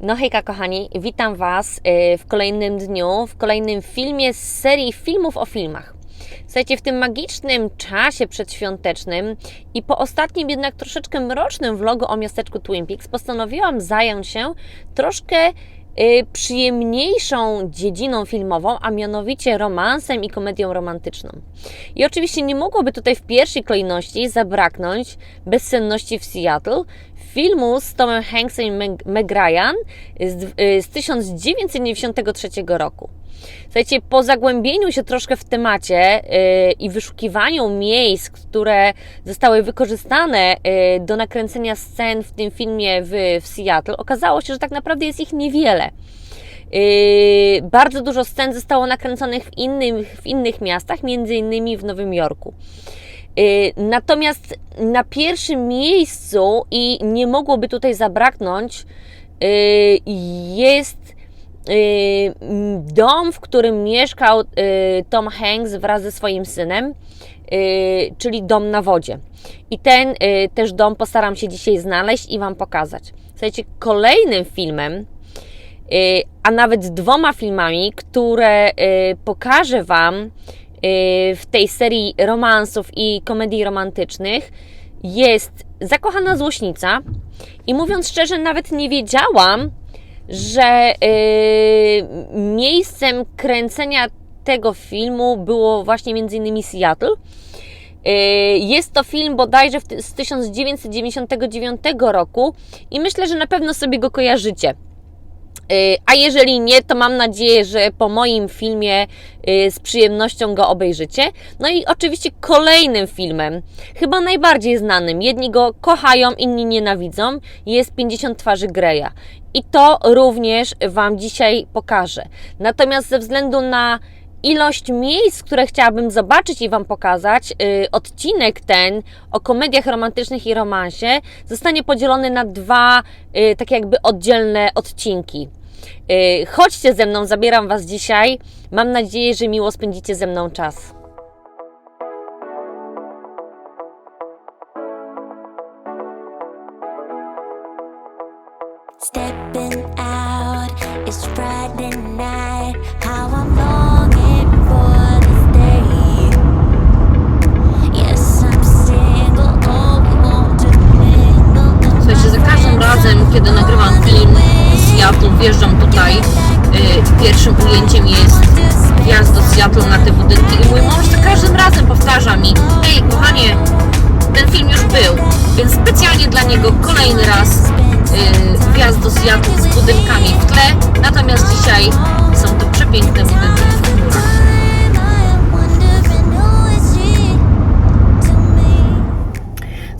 No hejka kochani, witam Was y, w kolejnym dniu, w kolejnym filmie z serii filmów o filmach. Słuchajcie, w tym magicznym czasie przedświątecznym i po ostatnim jednak troszeczkę mrocznym vlogu o miasteczku Twin Peaks postanowiłam zająć się troszkę y, przyjemniejszą dziedziną filmową, a mianowicie romansem i komedią romantyczną. I oczywiście nie mogłoby tutaj w pierwszej kolejności zabraknąć bezsenności w Seattle, filmu z Tomem Hanksem i Meg, Ryan z, y, z 1993 roku. Słuchajcie, po zagłębieniu się troszkę w temacie yy, i wyszukiwaniu miejsc, które zostały wykorzystane yy, do nakręcenia scen w tym filmie w, w Seattle, okazało się, że tak naprawdę jest ich niewiele. Yy, bardzo dużo scen zostało nakręconych w innych, w innych miastach, między innymi w Nowym Jorku. Yy, natomiast na pierwszym miejscu i nie mogłoby tutaj zabraknąć, yy, jest yy, dom, w którym mieszkał Tom Hanks wraz ze swoim synem, czyli dom na wodzie. I ten też dom postaram się dzisiaj znaleźć i Wam pokazać. Słuchajcie, kolejnym filmem, a nawet dwoma filmami, które pokażę Wam, Y, w tej serii romansów i komedii romantycznych jest Zakochana Złośnica. I mówiąc szczerze, nawet nie wiedziałam, że yy, miejscem kręcenia tego filmu było właśnie między innymi Seattle. Y, jest to film bodajże z 1999 roku i myślę, że na pewno sobie go kojarzycie. Y, a jeżeli nie, to mam nadzieję, że po moim filmie y, z przyjemnością go obejrzycie. No i oczywiście kolejnym filmem, chyba najbardziej znanym, jedni go kochają, inni nienawidzą, jest 50 twarzy Greya. I to również Wam dzisiaj pokażę. Natomiast ze względu na ilość miejsc, które chciałabym zobaczyć i Wam pokazać, yy, odcinek ten o komediach romantycznych i romansie zostanie podzielony na dwa yy, tak jakby oddzielne odcinki. Yy, chodźcie ze mną, zabieram Was dzisiaj. Mam nadzieję, że miło spędzicie ze mną czas. Kiedy nagrywam film z Seattle, wjeżdżam tutaj. Yy, pierwszym ujęciem jest wjazd do Seattle na te budynki i mój mąż za każdym razem powtarza mi Hej, kochanie, ten film już był, więc specjalnie dla niego kolejny raz yy, wjazd do Seattle z budynkami w tle. Natomiast dzisiaj są to przepiękne budynki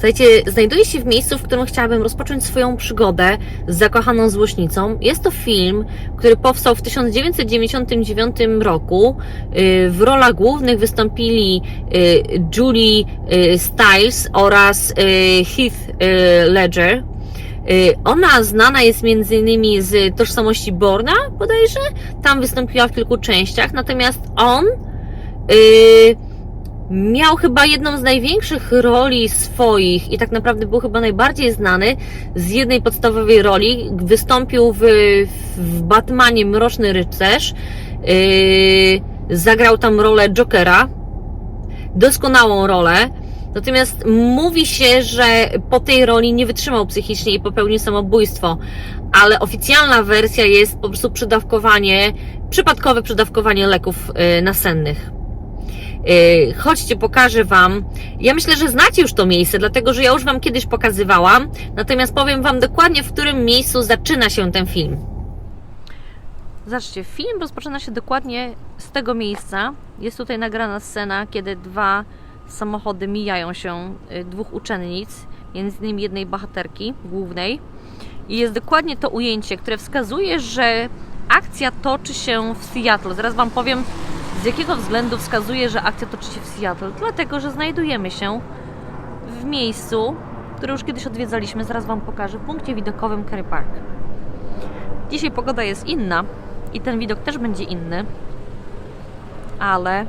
Słuchajcie, znajduję się w miejscu, w którym chciałabym rozpocząć swoją przygodę z zakochaną złośnicą. Jest to film, który powstał w 1999 roku. Yy, W rolach głównych wystąpili yy, Julie yy, Stiles oraz Heath Ledger. Ona znana jest między innymi z tożsamości Borna, bodajże. Tam wystąpiła w kilku częściach, natomiast on yy, miał chyba jedną z największych roli swoich i tak naprawdę był chyba najbardziej znany z jednej podstawowej roli. Wystąpił w, w Batmanie Mroczny Rycerz. Yy, zagrał tam rolę Jokera. Doskonałą rolę. Natomiast mówi się, że po tej roli nie wytrzymał psychicznie i popełnił samobójstwo. Ale oficjalna wersja jest po prostu przydawkowanie, przypadkowe przydawkowanie leków yy, nasennych. Yy, Chodźcie, pokażę Wam. Ja myślę, że znacie już to miejsce, dlatego że ja już Wam kiedyś pokazywałam. Natomiast powiem Wam dokładnie, w którym miejscu zaczyna się ten film. Zobaczcie, film rozpoczyna się dokładnie z tego miejsca. Jest tutaj nagrana scena, kiedy dwa samochody mijają się, y, dwóch uczennic, między innymi jednej bohaterki głównej. I jest dokładnie to ujęcie, które wskazuje, że akcja toczy się w Seattle. Zaraz Wam powiem, z jakiego względu wskazuje, że akcja toczy się w Seattle. Dlatego, że znajdujemy się w miejscu, które już kiedyś odwiedzaliśmy, zaraz Wam pokażę, w punkcie widokowym Kerry Park. Dzisiaj pogoda jest inna i ten widok też będzie inny, ale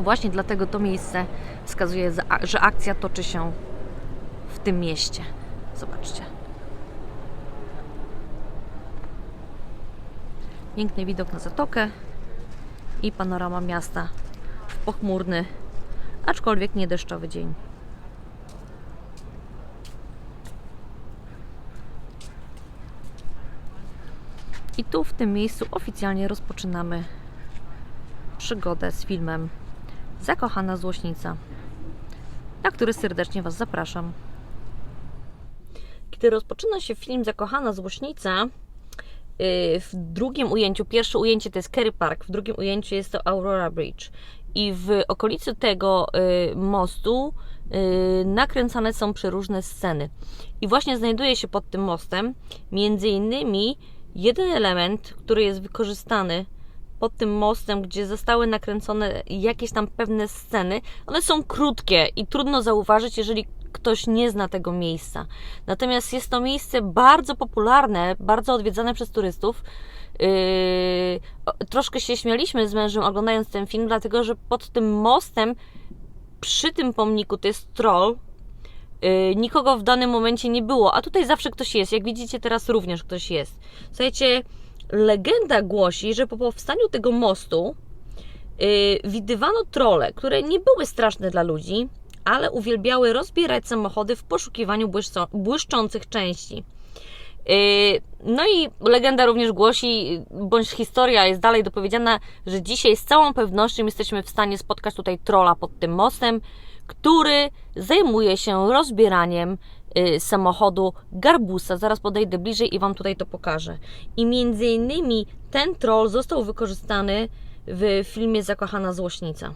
właśnie dlatego to miejsce wskazuje, że akcja toczy się w tym mieście. Zobaczcie. Piękny widok na zatokę i panorama miasta w pochmurny, aczkolwiek nie deszczowy dzień. I tu w tym miejscu oficjalnie rozpoczynamy przygodę z filmem Zakochana Złośnica, na który serdecznie Was zapraszam. Kiedy rozpoczyna się film Zakochana Złośnica, w drugim ujęciu, pierwsze ujęcie to jest Kerry Park, w drugim ujęciu jest to Aurora Bridge. I w okolicy tego yy, mostu yy, nakręcane są przeróżne sceny. I właśnie znajduje się pod tym mostem między innymi jeden element, który jest wykorzystany pod tym mostem, gdzie zostały nakręcone jakieś tam pewne sceny. One są krótkie i trudno zauważyć, jeżeli ktoś nie zna tego miejsca. Natomiast jest to miejsce bardzo popularne, bardzo odwiedzane przez turystów. Yy, troszkę się śmialiśmy z mężem oglądając ten film, dlatego że pod tym mostem, przy tym pomniku, to jest troll, Yy, nikogo w danym momencie nie było, a tutaj zawsze ktoś jest. Jak widzicie, teraz również ktoś jest. Słuchajcie, legenda głosi, że po powstaniu tego mostu yy, widywano trole, które nie były straszne dla ludzi, ale uwielbiały rozbierać samochody w poszukiwaniu błyszczących części. Yy, No i legenda również głosi, bądź historia jest dalej dopowiedziana, że dzisiaj z całą pewnością jesteśmy w stanie spotkać tutaj trola pod tym mostem, który zajmuje się rozbieraniem y, samochodu Garbusa. Zaraz podejdę bliżej i Wam tutaj to pokażę. I między innymi ten troll został wykorzystany w filmie Zakochana Złośnica.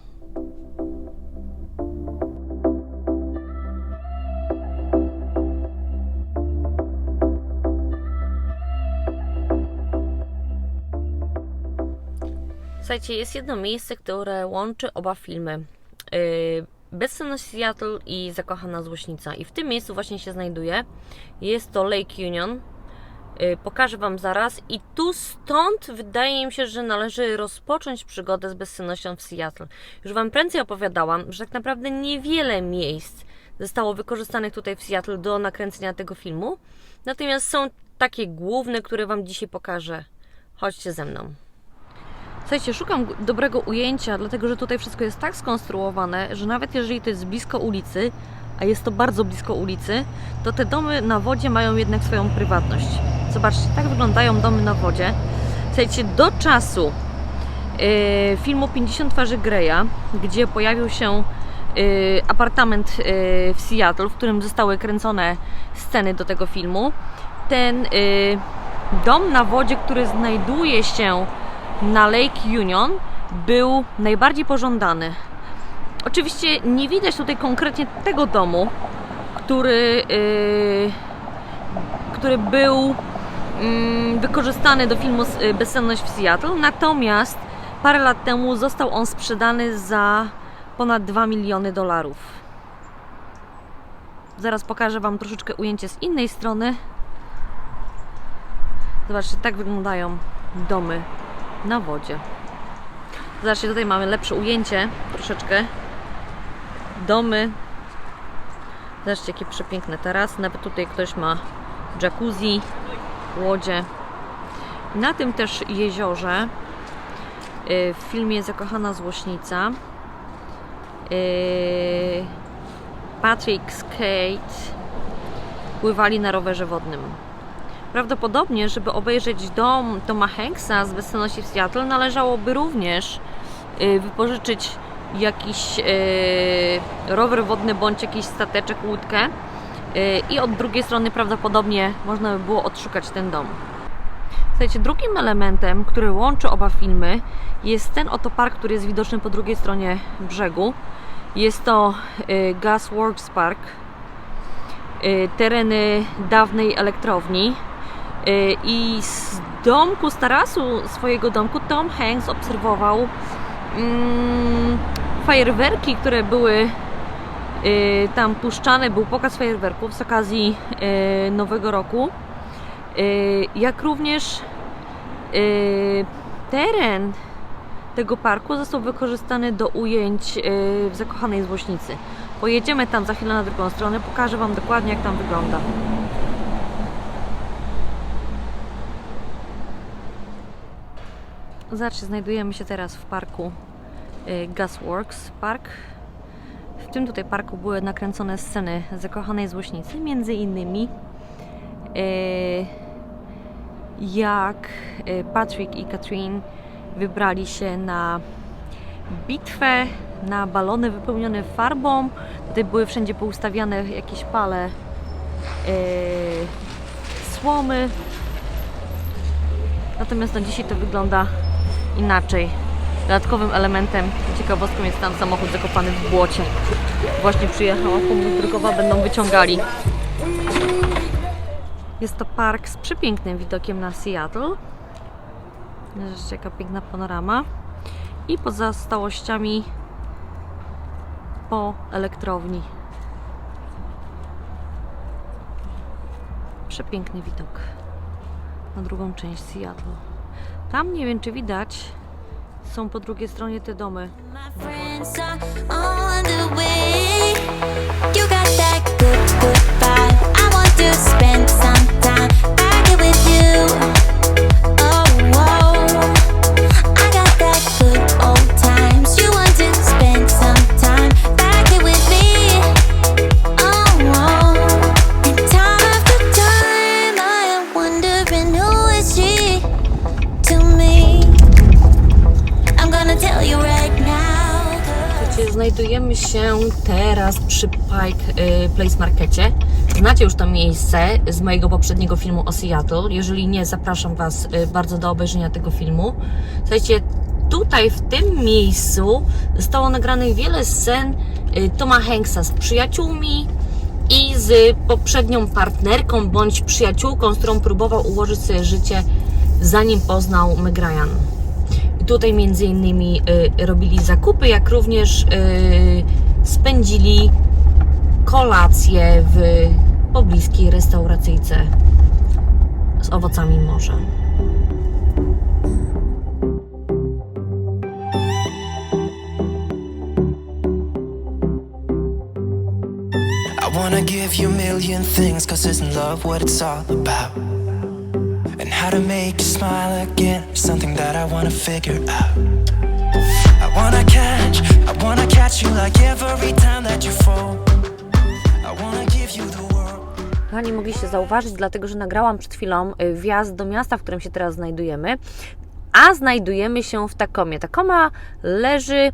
Słuchajcie, jest jedno miejsce, które łączy oba filmy. Yy, Bezsenność Seattle i Zakochana Złośnica. I w tym miejscu właśnie się znajduje. Jest to Lake Union. Yy, Pokażę Wam zaraz. I tu stąd wydaje mi się, że należy rozpocząć przygodę z bezsennością w Seattle. Już Wam prędzej opowiadałam, że tak naprawdę niewiele miejsc zostało wykorzystanych tutaj w Seattle do nakręcenia tego filmu. Natomiast są takie główne, które Wam dzisiaj pokażę. Chodźcie ze mną. Słuchajcie, szukam dobrego ujęcia, dlatego że tutaj wszystko jest tak skonstruowane, że nawet jeżeli to jest blisko ulicy, a jest to bardzo blisko ulicy, to te domy na wodzie mają jednak swoją prywatność. Zobaczcie, tak wyglądają domy na wodzie. Słuchajcie, do czasu yy, filmu 50 twarzy Greya, gdzie pojawił się yy, apartament yy, w Seattle, w którym zostały kręcone sceny do tego filmu, ten yy, dom na wodzie, który znajduje się na Lake Union był najbardziej pożądany. Oczywiście nie widać tutaj konkretnie tego domu, który, yy, który był mm, wykorzystany do filmu y, Bezsenność w Seattle, natomiast parę lat temu został on sprzedany za ponad 2 miliony dolarów. Zaraz pokażę Wam troszeczkę ujęcie z innej strony. Zobaczcie, tak wyglądają domy na wodzie. Zobaczcie, tutaj mamy lepsze ujęcie, troszeczkę. Domy. Zobaczcie, jakie przepiękne teraz. Nawet tutaj ktoś ma jacuzzi, łodzie. Na tym też jeziorze y, w filmie Zakochana Złośnica y, Patrick Skate pływali na rowerze wodnym. Prawdopodobnie, żeby obejrzeć dom Toma Hanksa z Bezsenności w Seattle, należałoby również y, wypożyczyć jakiś y, rower wodny bądź jakiś stateczek, łódkę. Y, I od drugiej strony prawdopodobnie można by było odszukać ten dom. Słuchajcie, drugim elementem, który łączy oba filmy, jest ten oto park, który jest widoczny po drugiej stronie brzegu. Jest to y, Gasworks Park, tereny dawnej elektrowni. Y, I z domku, z tarasu swojego domku Tom Hanks obserwował mm, fajerwerki, które były y, tam puszczane. Był pokaz fajerwerków z okazji y, Nowego Roku. Y, jak również y, teren tego parku został wykorzystany do ujęć y, w zakochanej złośnicy. Pojedziemy tam za chwilę na drugą stronę, pokażę Wam dokładnie jak tam wygląda. Zobaczcie, znajdujemy się teraz w parku y, Gasworks Park. W tym tutaj parku były nakręcone sceny zakochanej złośnicy, między innymi y, jak y, Patrick i Katrin wybrali się na bitwę, na balony wypełnione farbą. Tutaj były wszędzie poustawiane jakieś pale słomy. Natomiast no, dzisiaj to wygląda inaczej. Dodatkowym elementem, ciekawostką jest tam samochód zakopany w błocie. Właśnie przyjechała pomoc drogowa, będą wyciągali. Jest to park z przepięknym widokiem na Seattle. Zobaczcie, jaka piękna panorama. I pozostałościami po elektrowni. Przepiękny widok na drugą część Seattle. Tam nie wiem, czy widać, są po drugiej stronie te domy. You got that good, good vibe. I want to spend Słuchajcie, znajdujemy się teraz przy Pike y, Place Markecie. Znacie już to miejsce z mojego poprzedniego filmu o Seattle. Jeżeli nie, zapraszam Was y, bardzo do obejrzenia tego filmu. Słuchajcie, tutaj w tym miejscu zostało nagranych wiele scen y, Toma Hanksa z przyjaciółmi i z poprzednią partnerką bądź przyjaciółką, z którą próbował ułożyć sobie życie zanim poznał Meg Ryan. Tutaj między innymi y, robili zakupy, jak również y, spędzili kolację w pobliskiej restauracyjce z owocami morza. I wanna give you a million things, cause isn't love what it's all about? How to make you smile again, something that I wanna figure out. I wanna catch, I wanna catch you like every time that you fall. I wanna give you the world. Kochani, mogliście zauważyć, dlatego że nagrałam przed chwilą y, wjazd do miasta, w którym się teraz znajdujemy, a znajdujemy się w Takomie. Takoma leży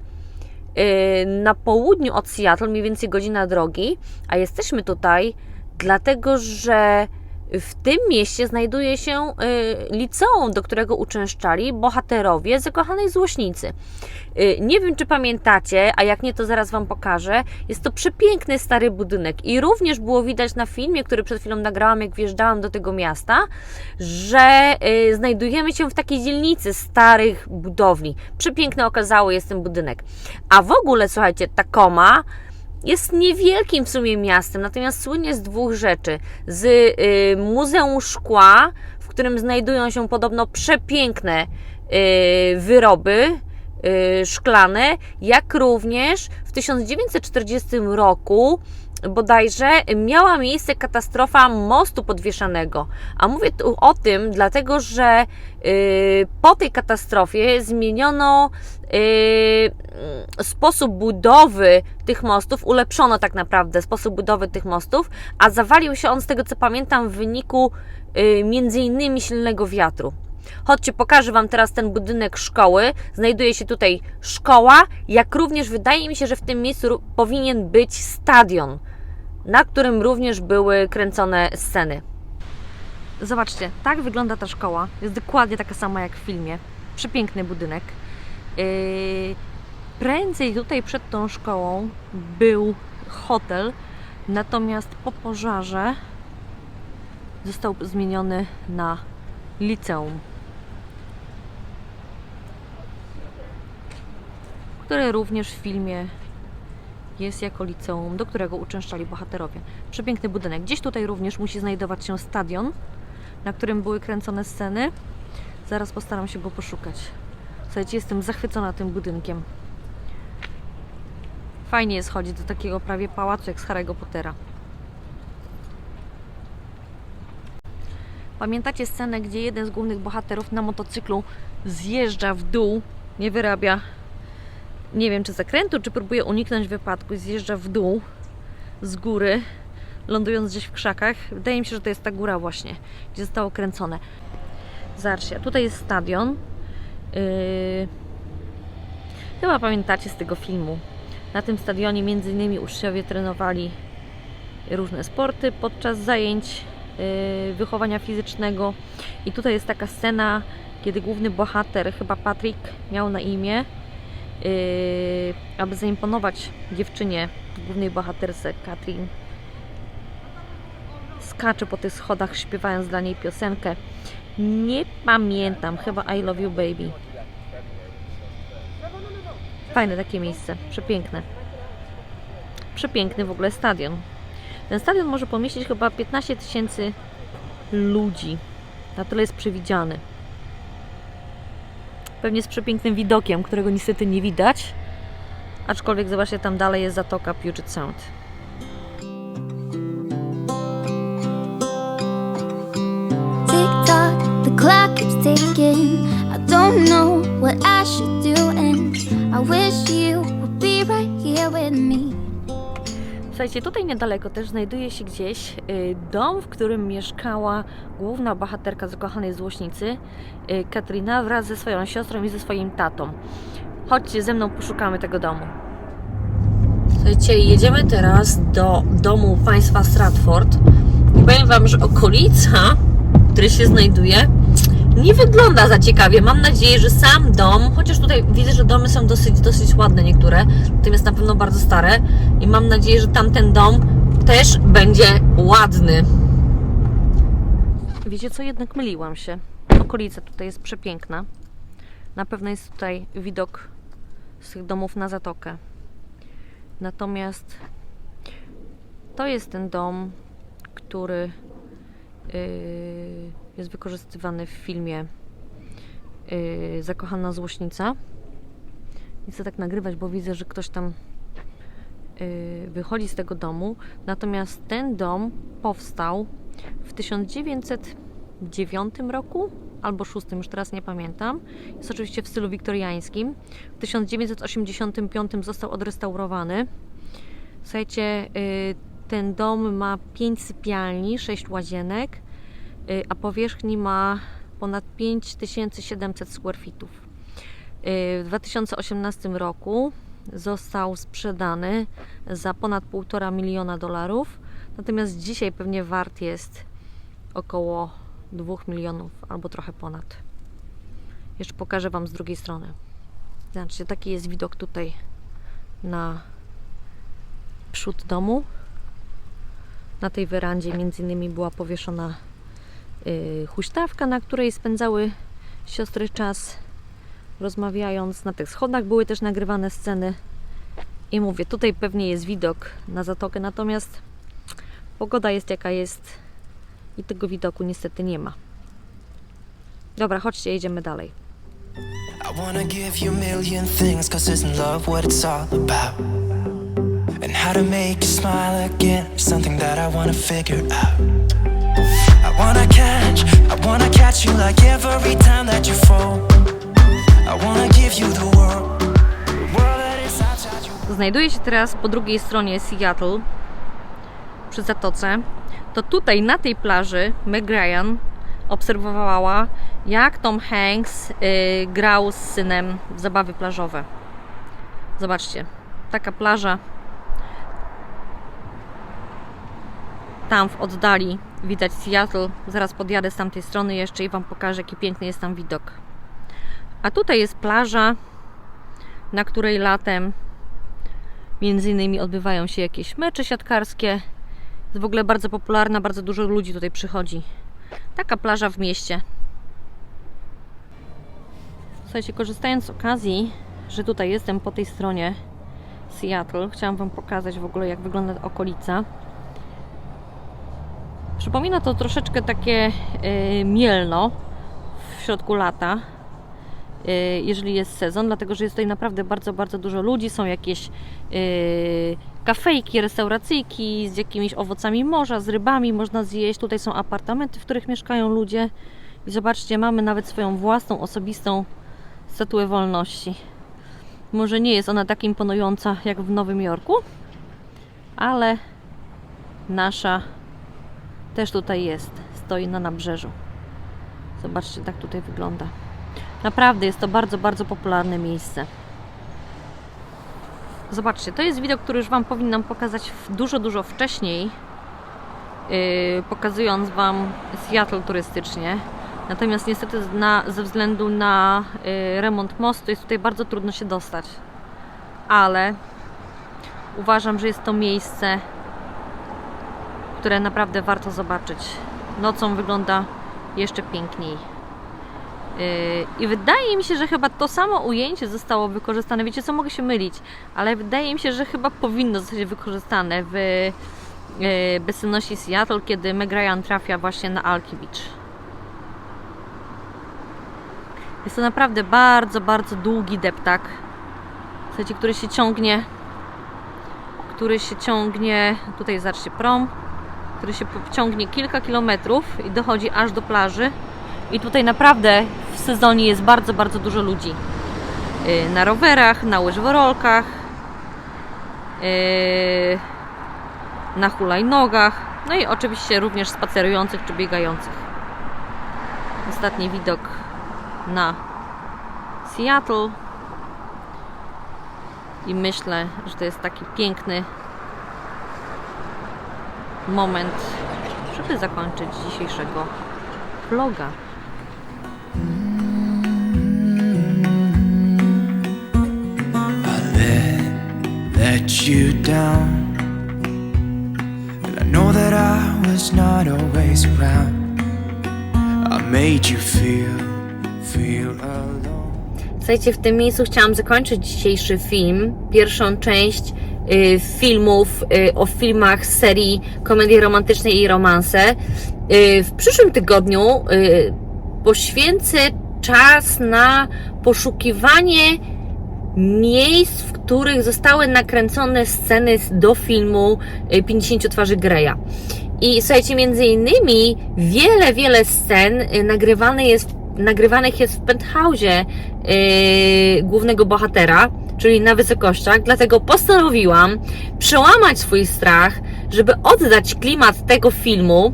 y, na południu od Seattle, mniej więcej godzina drogi, a jesteśmy tutaj dlatego, że w tym mieście znajduje się y, liceum, do którego uczęszczali bohaterowie zakochanej złośnicy. Y, Nie wiem, czy pamiętacie, a jak nie, to zaraz Wam pokażę. Jest to przepiękny stary budynek i również było widać na filmie, który przed chwilą nagrałam, jak wjeżdżałam do tego miasta, że y, znajdujemy się w takiej dzielnicy starych budowli. Przepiękny okazało jest ten budynek. A w ogóle, słuchajcie, Tacoma jest niewielkim w sumie miastem, natomiast słynie z dwóch rzeczy. Z y, Muzeum Szkła, w którym znajdują się podobno przepiękne y, wyroby y, szklane, jak również w 1940 roku bodajże miała miejsce katastrofa mostu podwieszanego. A mówię tu o tym, dlatego że y, po tej katastrofie zmieniono y, sposób budowy tych mostów, ulepszono tak naprawdę sposób budowy tych mostów, a zawalił się on z tego co pamiętam w wyniku y, między innymi silnego wiatru. Chodźcie, pokażę Wam teraz ten budynek szkoły. Znajduje się tutaj szkoła, jak również wydaje mi się, że w tym miejscu powinien być stadion, na którym również były kręcone sceny. Zobaczcie, tak wygląda ta szkoła. Jest dokładnie taka sama jak w filmie. Przepiękny budynek. Yy, prędzej tutaj przed tą szkołą był hotel, natomiast po pożarze został zmieniony na liceum, które również w filmie jest jako liceum, do którego uczęszczali bohaterowie. Przepiękny budynek. Gdzieś tutaj również musi znajdować się stadion, na którym były kręcone sceny. Zaraz postaram się go poszukać. Słuchajcie, jestem zachwycona tym budynkiem. Fajnie jest chodzić do takiego prawie pałacu jak z Harry'ego Pottera. Pamiętacie scenę, gdzie jeden z głównych bohaterów na motocyklu zjeżdża w dół, nie wyrabia, nie wiem czy zakrętu, czy próbuje uniknąć wypadku, i zjeżdża w dół z góry, lądując gdzieś w krzakach. Wydaje mi się, że to jest ta góra właśnie, gdzie zostało kręcone. Zobaczcie, tutaj jest stadion. Yy... Chyba pamiętacie z tego filmu. Na tym stadionie między innymi uczniowie trenowali różne sporty podczas zajęć yy, wychowania fizycznego. I tutaj jest taka scena, kiedy główny bohater, chyba Patrick, miał na imię, aby zaimponować dziewczynie, głównej bohaterce Katrin. Skacze po tych schodach, śpiewając dla niej piosenkę. Nie pamiętam, chyba I Love You Baby. Fajne takie miejsce, przepiękne. Przepiękny w ogóle stadion. Ten stadion może pomieścić chyba 15 tysięcy ludzi. Na tyle jest przewidziany. Pewnie z przepięknym widokiem, którego niestety nie widać. Aczkolwiek zobaczcie, tam dalej jest zatoka Puget Sound. Clock keeps ticking. I don't know what I should do, and I wish you would be right here with me. Słuchajcie, tutaj niedaleko też znajduje się gdzieś y, dom, w którym mieszkała główna bohaterka zakochanej złośnicy, y, Katrina, wraz ze swoją siostrą i ze swoim tatą. Chodźcie ze mną, poszukamy tego domu. Słuchajcie, jedziemy teraz do domu państwa Stratford i powiem Wam, że okolica, w której się znajduje, nie wygląda za ciekawie. Mam nadzieję, że sam dom, chociaż tutaj widzę, że domy są dosyć, dosyć ładne niektóre, natomiast na pewno bardzo stare i mam nadzieję, że tamten dom też będzie ładny. Wiecie co, jednak myliłam się. Okolica tutaj jest przepiękna. Na pewno jest tutaj widok z tych domów na zatokę. Natomiast to jest ten dom, który yy, jest wykorzystywany w filmie yy, Zakochana Złośnica. Nie chcę tak nagrywać, bo widzę, że ktoś tam yy, wychodzi z tego domu. Natomiast ten dom powstał w 1909 roku albo 6, już teraz nie pamiętam. Jest oczywiście w stylu wiktoriańskim. W 1985 został odrestaurowany. Słuchajcie, y, ten dom ma 5 sypialni, 6 łazienek, a powierzchni ma ponad 5700 square feetów. Y, W 2018 roku został sprzedany za ponad 1,5 miliona dolarów, natomiast dzisiaj pewnie wart jest około 2 milionów albo trochę ponad. Jeszcze pokażę Wam z drugiej strony. Zobaczcie, taki jest widok tutaj na przód domu. Na tej werandzie między innymi była powieszona huśtawka, na której spędzały siostry czas rozmawiając. Na tych schodach były też nagrywane sceny. I mówię, tutaj pewnie jest widok na zatokę, natomiast pogoda jest jaka jest i tego widoku niestety nie ma. Dobra, chodźcie, jedziemy dalej. I wanna give you a million things, cause isn't love what it's all about? And how to make you smile again something that I wanna figure out. Wanna catch, I wanna catch you like every time that you fall. I wanna give you the world. Znajduje się teraz po drugiej stronie Seattle, przy zatoce. To tutaj na tej plaży Meg Ryan obserwowała, jak Tom Hanks y, grał z synem w zabawy plażowe. Zobaczcie, taka plaża. Tam w oddali widać Seattle. Zaraz podjadę z tamtej strony jeszcze i Wam pokażę, jaki piękny jest tam widok. A tutaj jest plaża, na której latem Między innymi odbywają się jakieś mecze siatkarskie. Jest w ogóle bardzo popularna, bardzo dużo ludzi tutaj przychodzi. Taka plaża w mieście. Słuchajcie, korzystając z okazji, że tutaj jestem po tej stronie Seattle, chciałam Wam pokazać w ogóle, jak wygląda okolica. Przypomina to troszeczkę takie yy, Mielno w środku lata y, jeżeli jest sezon, dlatego że jest tutaj naprawdę bardzo, bardzo dużo ludzi, są jakieś y, kafejki, restauracyjki z jakimiś owocami morza, z rybami można zjeść. Tutaj są apartamenty, w których mieszkają ludzie. I zobaczcie, mamy nawet swoją własną, osobistą statuę wolności. Może nie jest ona tak imponująca jak w Nowym Jorku, ale nasza też tutaj jest. Stoi na nabrzeżu. Zobaczcie, tak tutaj wygląda. Naprawdę jest to bardzo, bardzo popularne miejsce. Zobaczcie, to jest widok, który już Wam powinnam pokazać dużo, dużo wcześniej, yy, pokazując Wam Seattle turystycznie. Natomiast niestety na, ze względu na yy, remont mostu jest tutaj bardzo trudno się dostać. Ale uważam, że jest to miejsce, które naprawdę warto zobaczyć. Nocą wygląda jeszcze piękniej. Yy, I wydaje mi się, że chyba to samo ujęcie zostało wykorzystane. Wiecie co, mogę się mylić, ale wydaje mi się, że chyba powinno zostać wykorzystane w yy, bezsenności Seattle, kiedy Meg Ryan trafia właśnie na Alki Beach. Jest to naprawdę bardzo, bardzo długi deptak. Słuchajcie, który się ciągnie, który się ciągnie, tutaj zobaczcie prom, który się ciągnie kilka kilometrów i dochodzi aż do plaży. I tutaj naprawdę w sezonie jest bardzo, bardzo dużo ludzi. Yy, Na rowerach, na łyżworolkach, yy, na hulajnogach, no i oczywiście również spacerujących czy biegających. Ostatni widok na Seattle. I myślę, że to jest taki piękny moment, żeby zakończyć dzisiejszego vloga. Let, you down. And I know that I was not always around. I made you feel, feel alone. Słuchajcie, w tym miejscu chciałam zakończyć dzisiejszy film, pierwszą część filmów y, o filmach z serii komedii romantycznej i romanse. Y, w przyszłym tygodniu y, poświęcę czas na poszukiwanie miejsc, w których zostały nakręcone sceny do filmu y, 50 twarzy Greya. I słuchajcie, między innymi wiele, wiele scen y, nagrywane jest, nagrywanych jest w penthouse'ie yy, głównego bohatera, czyli na wysokościach, dlatego postanowiłam przełamać swój strach, żeby oddać klimat tego filmu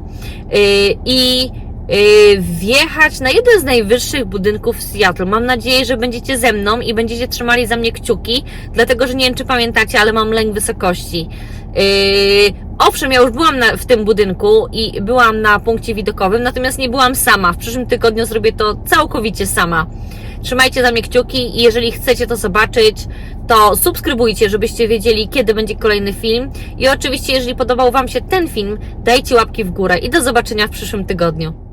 yy, i yy, wjechać na jeden z najwyższych budynków w Seattle. Mam nadzieję, że będziecie ze mną i będziecie trzymali za mnie kciuki, dlatego że nie wiem, czy pamiętacie, ale mam lęk wysokości. Yy, owszem, ja już byłam na, w tym budynku i byłam na punkcie widokowym, natomiast nie byłam sama. W przyszłym tygodniu zrobię to całkowicie sama. Trzymajcie za mnie kciuki i jeżeli chcecie to zobaczyć, to subskrybujcie, żebyście wiedzieli, kiedy będzie kolejny film. I oczywiście, jeżeli podobał Wam się ten film, dajcie łapki w górę i do zobaczenia w przyszłym tygodniu.